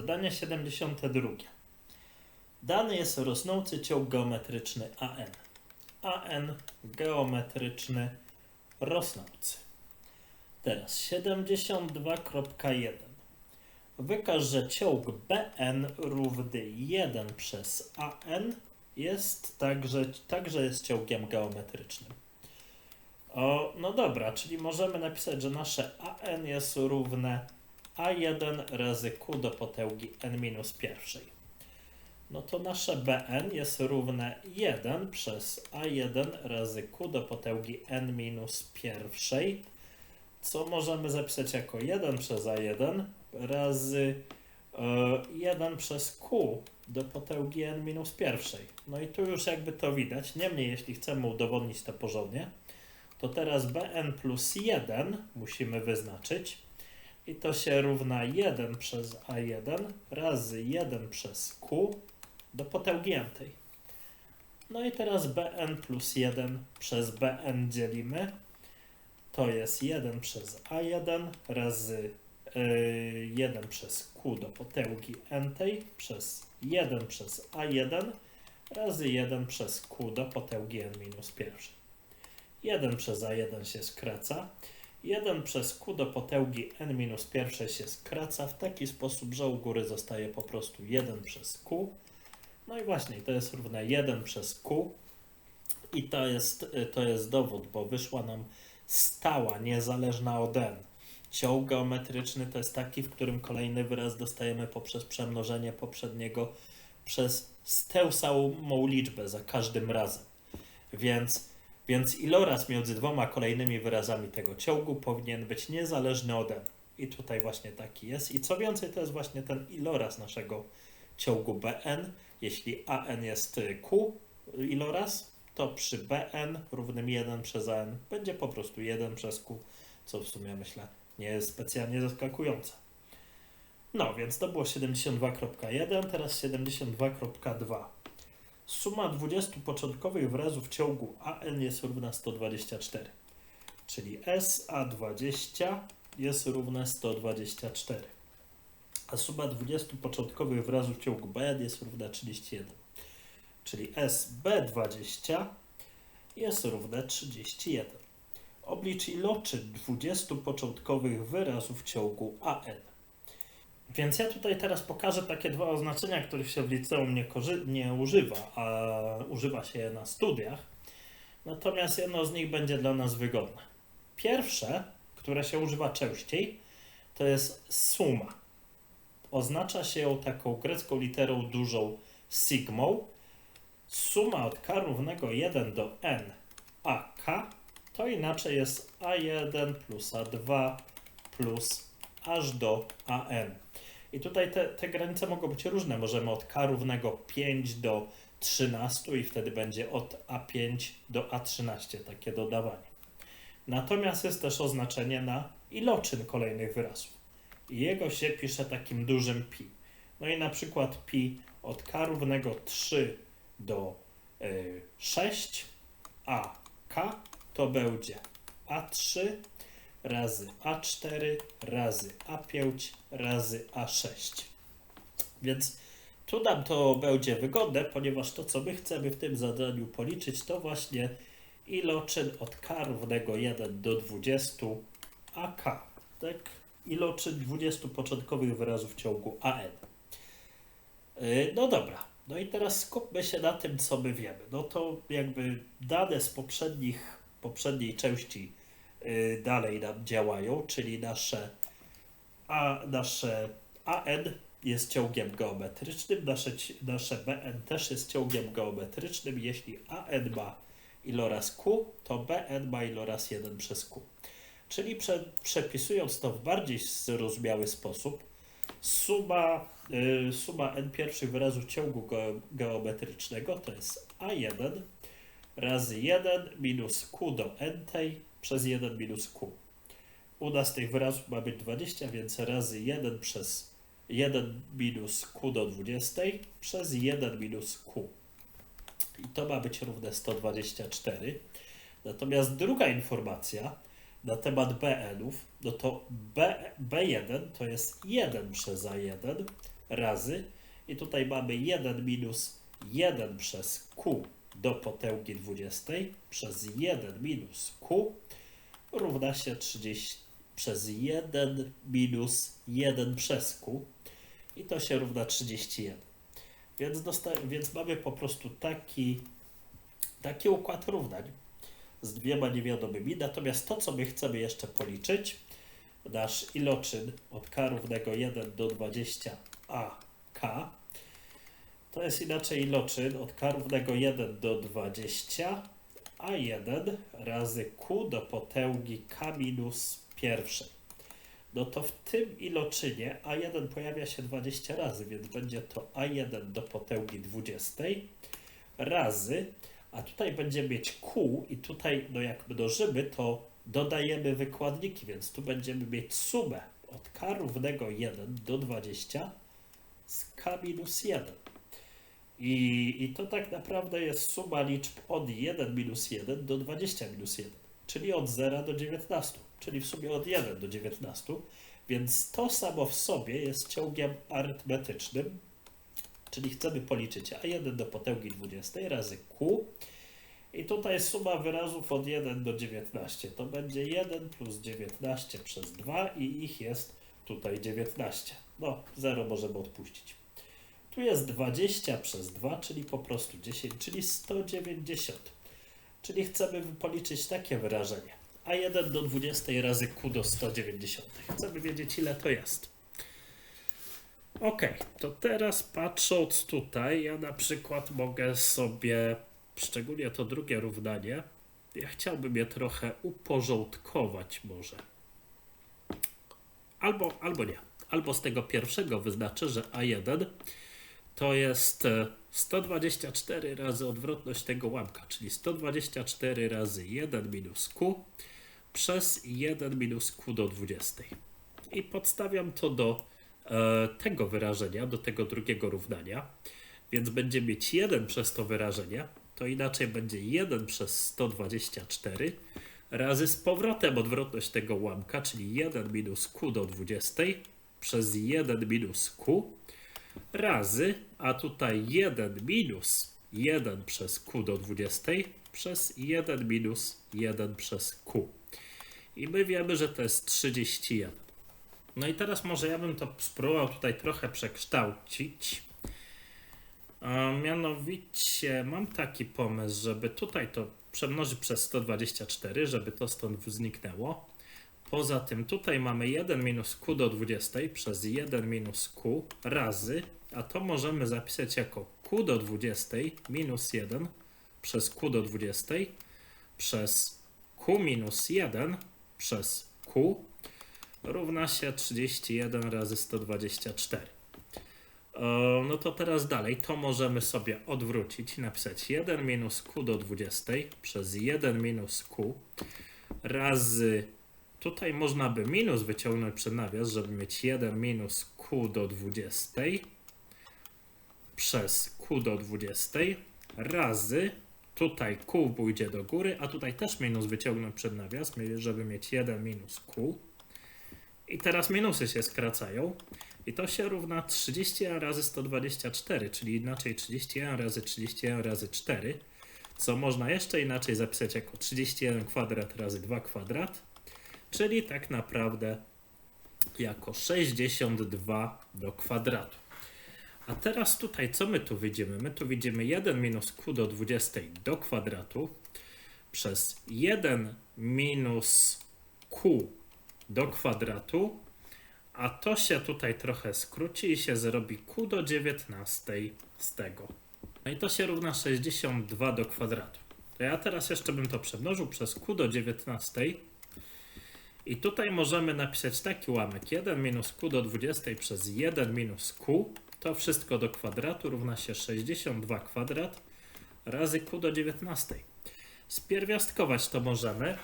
Zadanie 72. Dany jest rosnący ciąg geometryczny AN. AN geometryczny rosnący. Teraz 72.1. Wykaż, że ciąg BN równy 1 przez AN jest także, także jest ciągiem geometrycznym. O, no dobra, czyli możemy napisać, że nasze AN jest równe A1 razy Q do potęgi n minus pierwszej. No to nasze BN jest równe 1 przez A1 razy Q do potęgi n minus pierwszej, co możemy zapisać jako 1 przez A1 razy e, 1 przez Q do potęgi n minus pierwszej. No i tu już jakby to widać. Niemniej, jeśli chcemy udowodnić to porządnie, to teraz bn plus 1 musimy wyznaczyć i to się równa 1 przez a1 razy 1 przez q do potęgi n-tej. No i teraz bn plus 1 przez bn dzielimy. To jest 1 przez a1 razy y, 1 przez q do potęgi n-tej przez 1 przez a1 razy 1 przez q do potęgi n minus pierwszej. 1 przez a1 się skraca. 1 przez q do potęgi n minus pierwszej się skraca w taki sposób, że u góry zostaje po prostu 1 przez q. No i właśnie, to jest równe 1 przez q. I to jest, to jest dowód, bo wyszła nam stała, niezależna od n. Ciąg geometryczny to jest taki, w którym kolejny wyraz dostajemy poprzez przemnożenie poprzedniego przez tę samą liczbę za każdym razem. Więc więc iloraz między dwoma kolejnymi wyrazami tego ciągu powinien być niezależny od n. I tutaj właśnie taki jest. I co więcej, to jest właśnie ten iloraz naszego ciągu Bn. Jeśli An jest Q iloraz, to przy Bn równym 1 przez An będzie po prostu 1 przez Q, co w sumie myślę nie jest specjalnie zaskakujące. No, więc to było 72.1, teraz 72.2. Suma 20 początkowych wyrazów ciągu AN jest równa 124. Czyli SA20 jest równa 124. A suma 20 początkowych wyrazów ciągu BN jest równa 31. Czyli SB20 jest równe 31. Oblicz iloczyn 20 początkowych wyrazów ciągu AN. Więc ja tutaj teraz pokażę takie dwa oznaczenia, których się w liceum nie, nie używa, a używa się je na studiach. Natomiast jedno z nich będzie dla nas wygodne. Pierwsze, które się używa częściej, to jest suma. Oznacza się ją taką grecką literą dużą sigmą. Suma od k równego 1 do n a k to inaczej jest a1 plus a2 plus aż do an. I tutaj te, te granice mogą być różne. Możemy od k równego 5 do 13 i wtedy będzie od A5 do A13 takie dodawanie. Natomiast jest też oznaczenie na iloczyn kolejnych wyrazów. I jego się pisze takim dużym pi. No i na przykład pi od k równego 3 do y, 6, a k to będzie A3 razy A4 razy A5 razy A6. Więc tu nam to będzie wygodne, ponieważ to, co my chcemy w tym zadaniu policzyć, to właśnie iloczyn od k równego 1 do 20 AK. Tak? Iloczyn 20 początkowych wyrazów ciągu AN. Yy, no dobra, no i teraz skupmy się na tym, co my wiemy. No to jakby dane z poprzednich, poprzedniej części dalej nam działają, czyli nasze, a, nasze AN jest ciągiem geometrycznym, nasze, nasze BN też jest ciągiem geometrycznym. Jeśli AN ma iloraz Q, to BN ma iloraz 1 przez Q. Czyli prze, przepisując to w bardziej zrozumiały sposób, suma, y, suma n pierwszych wyrazów ciągu ge, geometrycznego to jest A1 razy 1 minus Q do n tej przez 1 minus q. U nas tych wyrazów ma być 20, więc razy 1 przez 1 minus q do 20 przez 1 minus q. I to ma być równe 124. Natomiast druga informacja na temat BN-ów, no to B, B1 to jest 1 przez A1 razy i tutaj mamy 1 minus 1 przez q do potęgi 20 przez 1 minus q równa się 30 przez 1 minus 1 przez q i to się równa 31. Więc, więc mamy po prostu taki, taki układ równań z dwiema niewiadomymi. Natomiast to, co my chcemy jeszcze policzyć, nasz iloczyn od k równego 1 do 20 a k, to jest inaczej iloczyn od k równego 1 do 20 a 1 razy q do potęgi k minus pierwszej. No to w tym iloczynie a1 pojawia się 20 razy, więc będzie to a1 do potęgi 20 razy, a tutaj będziemy mieć q i tutaj no jak mnożymy, to dodajemy wykładniki, więc tu będziemy mieć sumę od k równego 1 do 20 z k minus 1. I, I to tak naprawdę jest suma liczb od 1 minus 1 do 20 minus 1, czyli od 0 do 19, czyli w sumie od 1 do 19, więc to samo w sobie jest ciągiem arytmetycznym, czyli chcemy policzyć a1 do potęgi 20 razy q i tutaj suma wyrazów od 1 do 19 to będzie 1 plus 19 przez 2 i ich jest tutaj 19. No, 0 możemy odpuścić. Tu jest 20 przez 2, czyli po prostu 10, czyli 190. Czyli chcemy policzyć takie wyrażenie. A1 do 20 razy Q do 190. Chcemy wiedzieć ile to jest. Ok, to teraz patrząc tutaj, ja na przykład mogę sobie, szczególnie to drugie równanie, ja chciałbym je trochę uporządkować może. Albo, albo nie. Albo z tego pierwszego wyznaczę, że A1 to jest e, 124 razy odwrotność tego łamka, czyli 124 razy 1 minus q przez 1 minus q do 20. I podstawiam to do e, tego wyrażenia, do tego drugiego równania, więc będzie mieć 1 przez to wyrażenie, to inaczej będzie 1 przez 124 razy z powrotem odwrotność tego łamka, czyli 1 minus q do 20 przez 1 minus q razy, a tutaj 1 minus 1 przez q do 20 przez 1 minus 1 przez q. I my wiemy, że to jest 31. No i teraz może ja bym to spróbował tutaj trochę przekształcić. A mianowicie mam taki pomysł, żeby tutaj to przemnożyć przez 124, żeby to stąd zniknęło. Poza tym tutaj mamy 1 minus q do 20 przez 1 minus q razy, a to możemy zapisać jako q do 20 minus 1 przez q do 20 przez q minus 1 przez q równa się 31 razy 124. E, No to teraz dalej, to możemy sobie odwrócić i napisać 1 minus q do 20 przez 1 minus q razy Tutaj można by minus wyciągnąć przed nawias, żeby mieć 1 minus q do 20 przez q do 20 razy tutaj q pójdzie do góry, a tutaj też minus wyciągnąć przed nawias, żeby mieć 1 minus q. I teraz minusy się skracają i to się równa 31 razy 124, czyli inaczej 31 razy 31 razy 4, co można jeszcze inaczej zapisać jako 31 kwadrat razy 2 kwadrat, czyli tak naprawdę jako 62 do kwadratu. A teraz tutaj co my tu widzimy? My tu widzimy 1 minus q do 20 do kwadratu przez 1 minus q do kwadratu, a to się tutaj trochę skróci i się zrobi q do 19 z tego. No i to się równa 62 do kwadratu. To ja teraz jeszcze bym to przemnożył przez q do 19 i tutaj możemy napisać taki ułamek 1 minus q do 20 przez 1 minus q. To wszystko do kwadratu równa się 62 kwadrat razy q do 19. Spierwiastkować to możemy.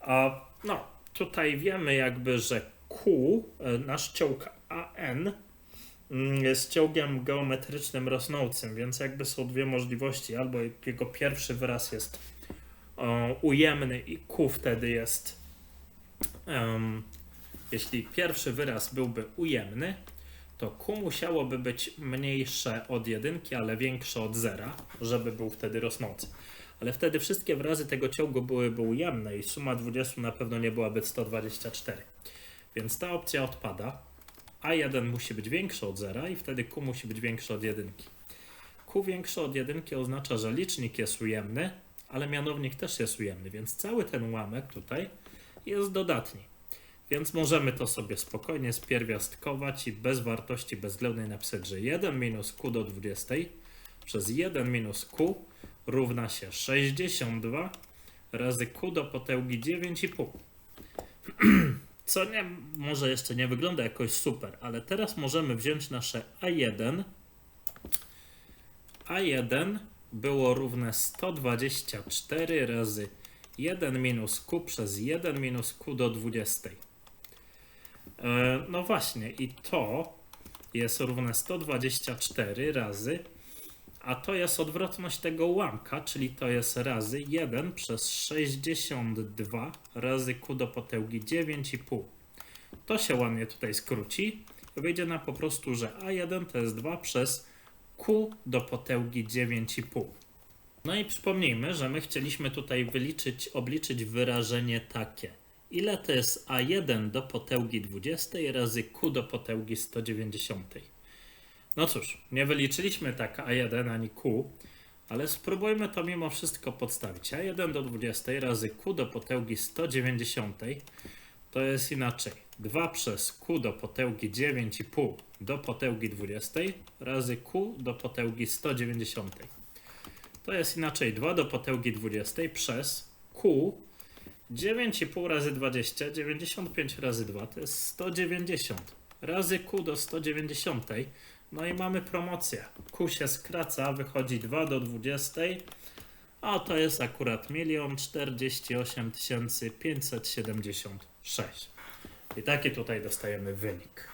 A, no, tutaj wiemy jakby, że q, e, nasz ciąg AN mm, jest ciągiem geometrycznym rosnącym, więc jakby są dwie możliwości. Albo jego pierwszy wyraz jest o, ujemny i q wtedy jest Em, jeśli pierwszy wyraz byłby ujemny, to Q musiałoby być mniejsze od jedynki, ale większe od zera, żeby był wtedy rosnący. Ale wtedy wszystkie wyrazy tego ciągu byłyby ujemne i suma 20 na pewno nie byłaby 124. Więc ta opcja odpada. A1 musi być większy od zera i wtedy Q musi być większy od jedynki. Q większe od jedynki oznacza, że licznik jest ujemny, ale mianownik też jest ujemny, więc cały ten ułamek tutaj jest dodatni. Więc możemy to sobie spokojnie spierwiastkować i bez wartości bezwzględnej napisać, że 1 minus q do 20 przez 1 minus q równa się 62 razy q do potęgi 9,5. Co nie, może jeszcze nie wygląda jakoś super, ale teraz możemy wziąć nasze A1. A1 było równe 124 razy 1 minus q przez 1 minus q do 20. E, No właśnie, i to jest równe 124 razy, a to jest odwrotność tego ułamka, czyli to jest razy 1 przez 62 razy q do potęgi 9,5. To się ładnie tutaj skróci. Wyjdzie nam po prostu, że a1 to jest 2 przez q do potęgi 9,5. No i przypomnijmy, że my chcieliśmy tutaj wyliczyć, obliczyć wyrażenie takie. Ile to jest a1 do potęgi 20 razy q do potęgi 190? No cóż, nie wyliczyliśmy tak a1 ani q, ale spróbujmy to mimo wszystko podstawić. a1 do 20 razy q do potęgi 190 to jest inaczej. 2 przez q do potęgi 9,5 do potęgi 20 razy q do potęgi 190. To jest inaczej 2 do potęgi 20 przez q 9,5 razy 20, 95 razy 2 to jest 190 razy q do 190. No i mamy promocję. Q się skraca, wychodzi 2 do 20, a to jest akurat 1 48 576. I taki tutaj dostajemy wynik.